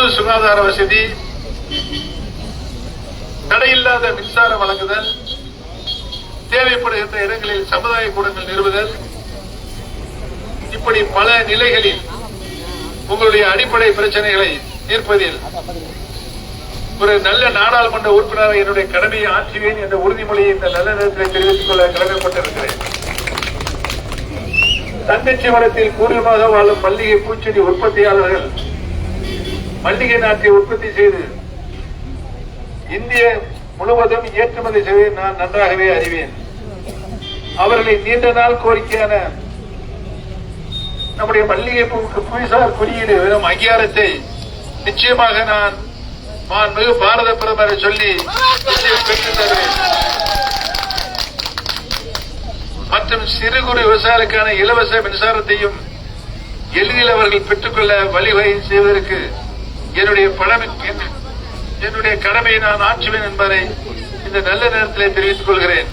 பொது சுகாதார வசதி தடையில்லாத மின்சாரம் வழங்குதல் தேவைப்படுகின்ற இடங்களில் சமுதாய கூடங்கள் நிறுவுதல். இப்படி பல நிலைகளில் உங்களுடைய அடிப்படை பிரச்சனைகளை தீர்ப்பதில் ஒரு நல்ல நாடாளுமன்ற உறுப்பினராக என்னுடைய கடமையை ஆற்றுவேன் என்ற உறுதிமொழியை இந்த நல்ல நேரத்தில் தெரிவித்துக் கொள்ள கடமைப்பட்டிருக்கிறேன். தங்கச்சி வனத்தில் பூர்வமாக வாழும் மல்லிகை பூச்செடி உற்பத்தியாளர்கள் மல்லிகை நாட்டை உற்பத்தி செய்து இந்திய முழுவதும் ஏற்றுமதி செய்ய நான் நன்றாகவே அறிவேன். அவர்களின் நீண்ட நாள் கோரிக்கையான நம்முடைய மல்லிகை பூவுக்கு புவிசார் குறியீடு வெறும் அங்கீகாரத்தை நிச்சயமாக நான் மாண்புமிகு பாரத பிரதமரை சொல்லி நிச்சயம் தருவேன். மற்றும் சிறு குறு விவசாயிகளுக்கான இலவச மின்சாரத்தையும் எளிதில் அவர்கள் பெற்றுக்கொள்ள வழிவகை செய்வதற்கு என்னுடைய பழமை என்னுடைய கடமையை நான் ஆற்றுவேன் என்பதை இந்த நல்ல நேரத்திலே தெரிவித்துக் கொள்கிறேன்.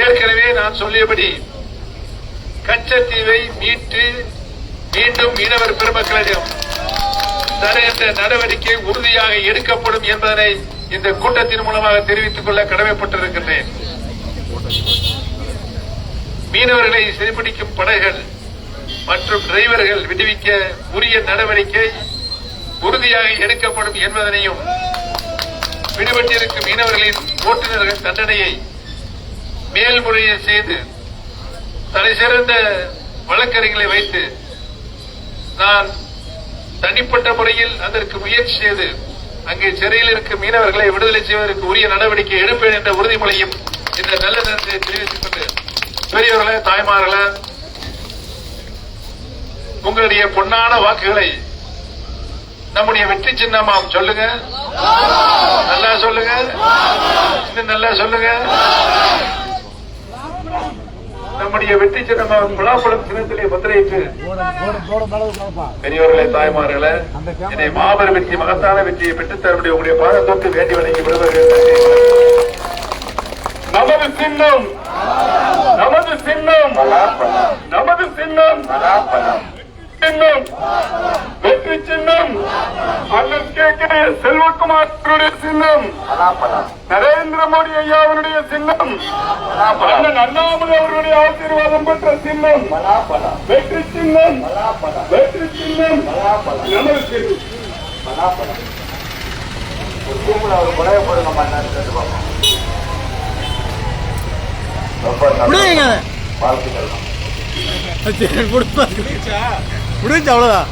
ஏற்கனவே நான் சொல்லியபடி கச்சத்தீவை மீட்டு மீண்டும் மீனவர் பெருமக்களிடம் தர என்ற நடவடிக்கை உறுதியாக எடுக்கப்படும் என்பதனை இந்த கூட்டத்தின் மூலமாக தெரிவித்துக் கொள்ள கடமைப்பட்டிருக்கின்றேன். மீனவர்களை சிறைப்பிடிக்கும் படகுகள் மற்றும் டிரைவர்கள் விடுவிக்க உரிய நடவடிக்கை உறுதியாக எடுக்கப்படும் என்பதனையும் விடுபட்டிருக்கும் மீனவர்களின் ஓட்டுநர்கள் தண்டனையை மேல்முறையீடு செய்து தலை சிறந்த வழக்கறிஞர்களை வைத்து நான் தனிப்பட்ட முறையில் அதற்கு முயற்சி செய்து அங்கே சிறையில் இருக்கும் மீனவர்களை விடுதலை செய்வதற்கு உரிய நடவடிக்கை எடுப்பேன் என்ற உறுதிமொழியும் இந்த நல்ல நேரத்தை தெரிவித்துக் கொண்டு பெரியவர்களே தாய்மார்களே உங்களுடைய பொன்னான வாக்குகளை நம்முடைய வெற்றி சின்னமாம் சொல்லுங்க. நல்லா சொல்லுங்க. இன்னும் நல்லா சொல்லுங்க. நம்முடைய வெற்றி சின்னமாம் பலாப்பழம் சின்னத்திலே முத்திரையிட்டு பெரியவர்களே தாய்மார்களே என்னை மாபெரும் வெற்றி மகத்தான வெற்றியை பெற்றுத் உங்களுடைய பாதத்தொட்டு வேண்டி வணங்கி விடுவார்கள் நமது சின்னம். நமது சின்னம். நமது சின்னம். சின்னம். வெற்றி சின்னம். அண்ணன் கே. கே. செல்வகுமார் சின்னம். நரேந்திர மோடி ஐயா அவருடைய சின்னம். அண்ணன் அண்ணாமலை அவருடைய ஆசீர்வாதம் பெற்ற சின்னம். வெற்றி சின்னம். வெற்றி சின்னம். நமது சின்னம். விடுவீங்க முடிஞ்சு அவ்வளோதான்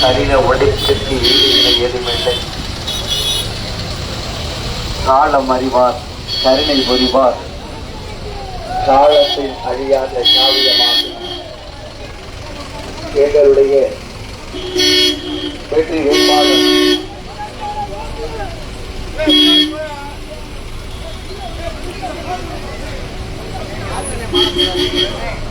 கடின உழைப்புக்கு ஈடு எதுமில்லை காலம் அறிவார் கருணை புரிவார். காலத்தில் அழியாத காவியமாக எங்களுடைய வெற்றி வேட்பாளர். We can.